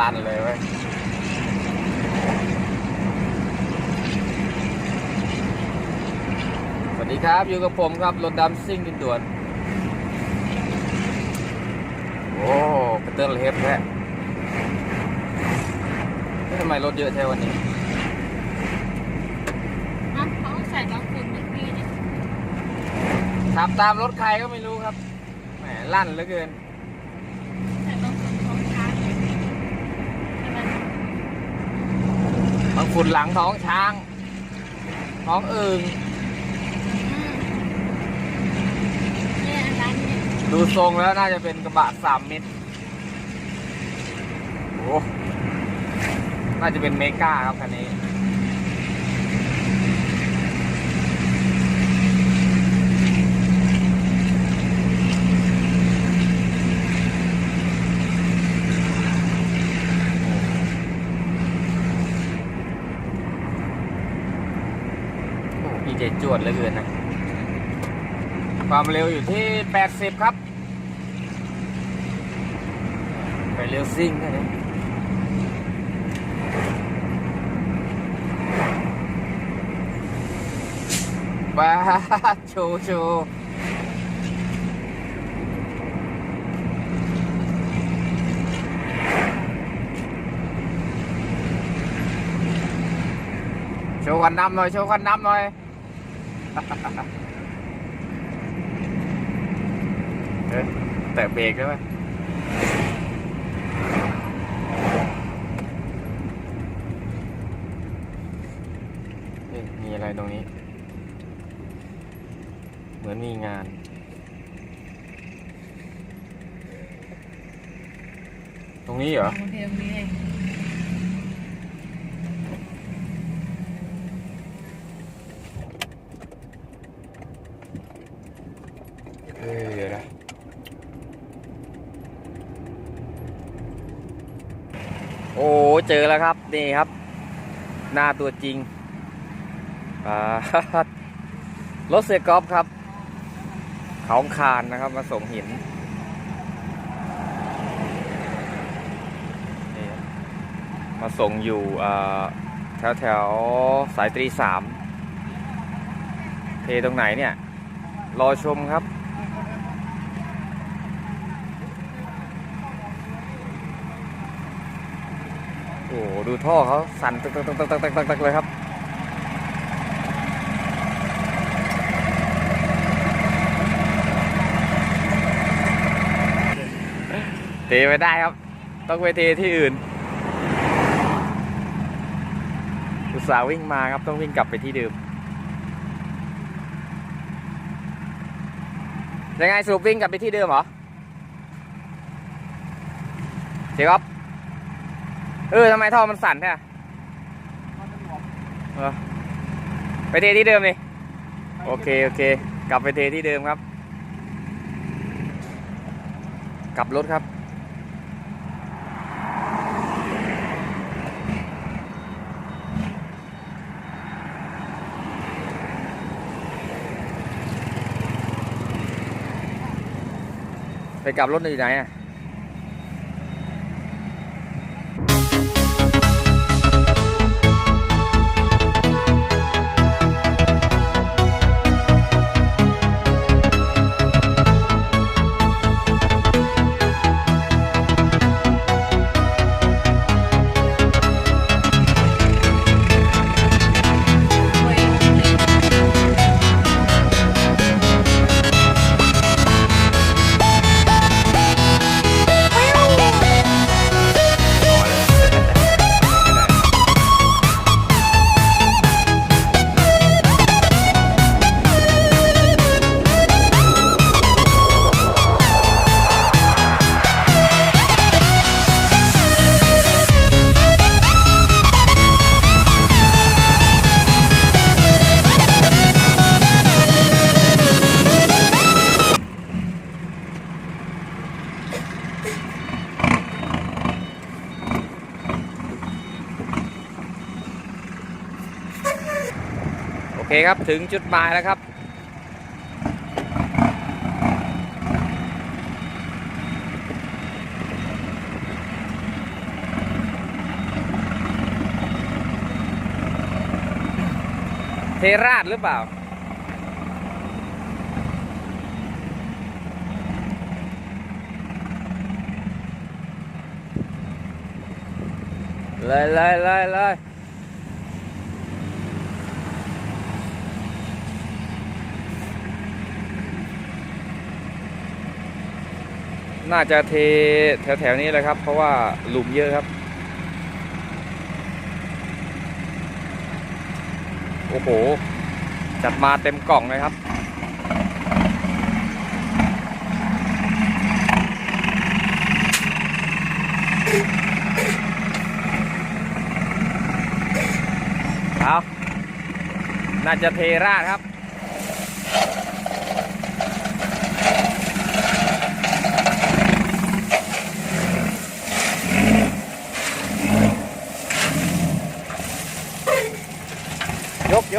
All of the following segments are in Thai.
ลั่นเลยเว้ยสวัสดีครับอยู่กับผมครับรถดำซิ่งดินด่วน โอ้กระเตื้องเล็บแท้เฮ้ยทำไมรถเยอะแท้วันนี้อะเขาใส่บางคนเหมือนพี่เนี่ยขับตามรถใครก็ไม่รู้ครับ แหมลั่นเหลือเกิน ใส่บางคนท้องช้างเลยใช่ไหม บางฝุ่นหลังท้องช้าง ท้องอึ่งอืมเนี่ยอันนั้นเนี่ยดูทรงแล้วน่าจะเป็นกระบะสามมิตรโอ้น่าจะเป็นเมกาครับคันนี้ โอ้พี่เจจ วดเหลือเกินนะ ความเร็วอยู่ที่ 80 ครับ ไปเร็วซิ่งนะเนี่ยบ้าโชว์โชว์โชว์ควันน้ำหน่อย โชว์ควันน้ำหน่อย เอ้ยแต่เบรกได้ไหมอะมีอะไรตรงนี้ เหมือนมีงานตรงนี้เหรอโมเดลนี้เลย เอ้ยเดี๋ยวนะโอ้ เจอ แล้วครับ นี่ครับ หน้าตัวจริงรถเสียกอล์ฟครับ เขาคานนะครับ มาส่งหินมาส่งอยู่แถวแถวสายตรีสามเทตรงไหนเนี่ย รอชมครับ โอ้โหดูท่อเขาสั่นตึกตึกตึกตึกตึกตึกเลยครับเทไม่ได้ครับ ต้องไปเทที่อื่นอุตส่าห์วิ่งมาครับต้องวิ่งกลับไปที่เดิมยังไงสรุปวิ่งกลับไปที่เดิมเหรอเจ๊ครับ เออทำไมท่อมันสั่นแท้อะเออไปเทที่เดิมนี่โอเค โอเค กลับไปเทที่เดิมครับ กลับรถครับไปกลับรถอยู่ไหนอะ เคครับถึงจุดหมายแล้วครับเทราชหรือเปล่า เลยเลยเลยเลย น่าจะเทแถวๆนี้เลยครับ เพราะว่าหลุมเยอะครับ โอ้โห จัดมาเต็มกล่องเลยครับเอาน่าจะเทราดครับ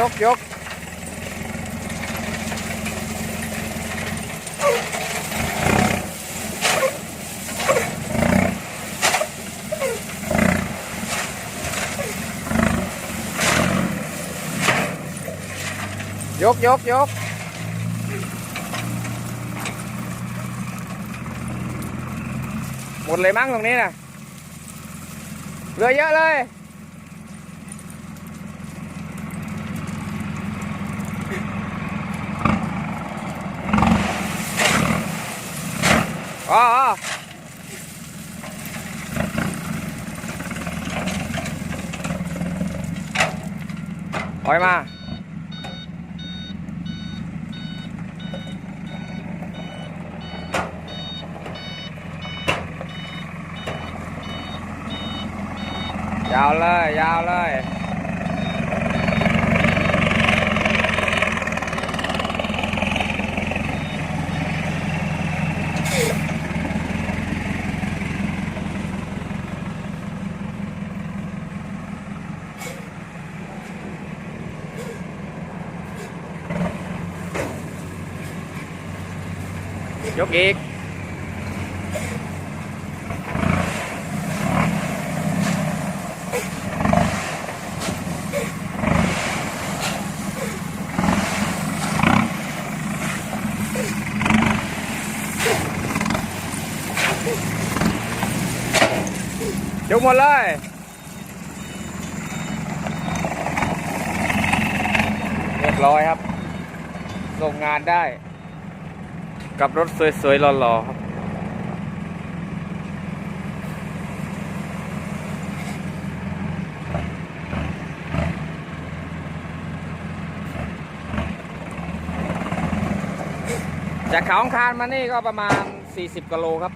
ยกยกยกยกยกยกหมดเลยมั้งตรงนี้นะเหลือเยอะเลย อ๋ออ๋อปล่อย ยาวเลยยาวเลยยกอีก ยกหมดเลยเรียบร้อยครับส่งงานได้ กับรถสวยๆหล่อๆครับจากเขาองคารมานี่ก็ประมาณ 40กิโลครับ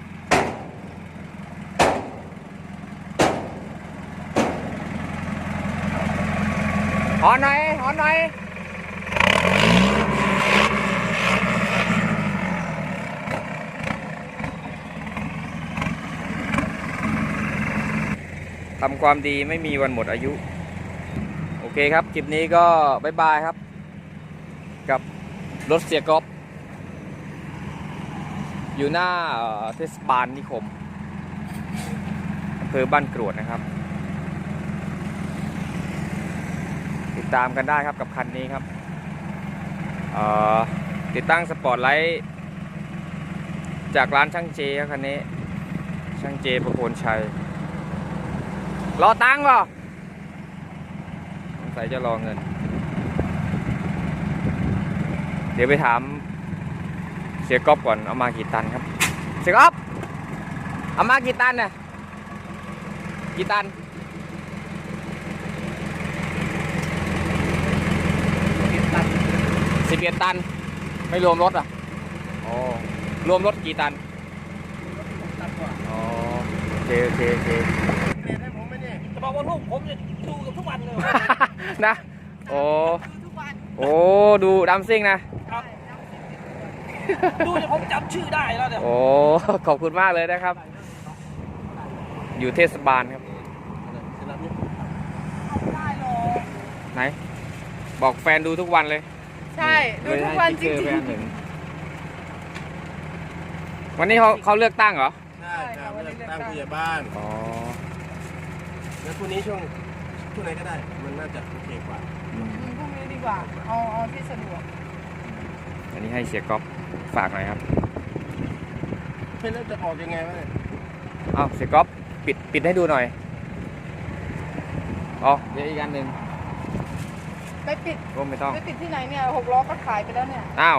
หอนหน่อยหอนหน่อย ทำความดีไม่มีวันหมดอายุ โอเคครับคลิปนี้ก็บายบายครับ กับรถเสียกอฟอยู่หน้าเทศบาลนิคมอำเภอบ้านกรวดนะครับ ติดตามกันได้ครับกับคันนี้ครับติดตั้งสปอร์ตไลท์จากร้านช่างเจคันนี้ ช่างเจประโคนชัย รอตังค์เหรอสงสัยจะรอเงิน เดี๋ยวไปถาม เสียก๊อฟก่อน เอามากี่ตันครับ เสียก๊อฟเอามากี่ตันเนี่ยกี่ตันสิบเอ็ดตัน ไม่รวมรถอะอ๋อรวมรถกี่ตันอ๋อโอเคโอเคโอเคจะ บอกว่าลูกผมเนี่ยดูกับทุกวันเลยนะ โอ้ดูทุกวันโอ้ ดูดัมซิ่งนะดูเนี่ยผมจำชื่อได้แล้วเนี่ยโอ้ ขอบคุณมากเลยนะครับ อยู่เทศบาลครับ ได้หรอไหน บอกแฟนดูทุกวันเลยใช่ ดูทุกวันจเลยให้ริสงเกอแฟนหนึ่วันนี้เขาเขาเลือกตั้งเหรอ ใช่ครับเลือกตั้งผู้ใหญ่บ้าน อ๋อ แล้วพรุ่งนี้ช่วงช่วงไหนก็ได้ มันน่าจะโอเคกว่าๆพรุ่งนี้ดีกกว่า เอาเอาที่สะดวก อันนี้ให้เสียก๊อฟฝากหน่อยครับ เพื่อนแล้วจะออกยังไงวะเนี่ยเอาเสียก๊อฟปิดปิดให้ดูหน่อยอ๋อเดี๋ยวอีกอันหนึ่งไปปิดก็ไม่ต้อง ไปปิดที่ไหนเนี่ยหกล้อก็ขายไปแล้วเนี่ยอ้าว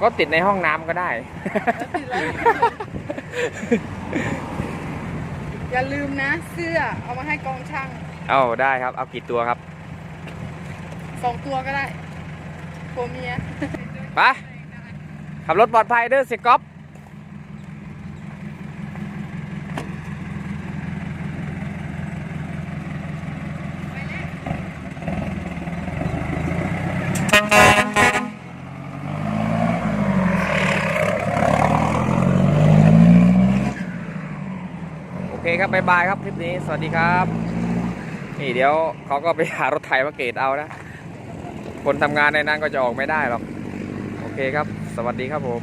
ก็ติดในห้องน้ำก็ได้ แล้วปิดแล้ว อย่าลืมนะเสื้อเอามาให้กองช่างเอาได้ครับ เอากี่ตัวครับสองตัวก็ได้ตัวเมียไปขับรถปลอดภัยเด้อเสียก๊อฟ ครับบายบายครับคลิปนี้สวัสดีครับ นี่เดี๋ยวเขาก็ไปหารถไถมาเกตเอานะ คนทำงานในนั้นก็จะออกไม่ได้หรอก โอเคครับ สวัสดีครับผม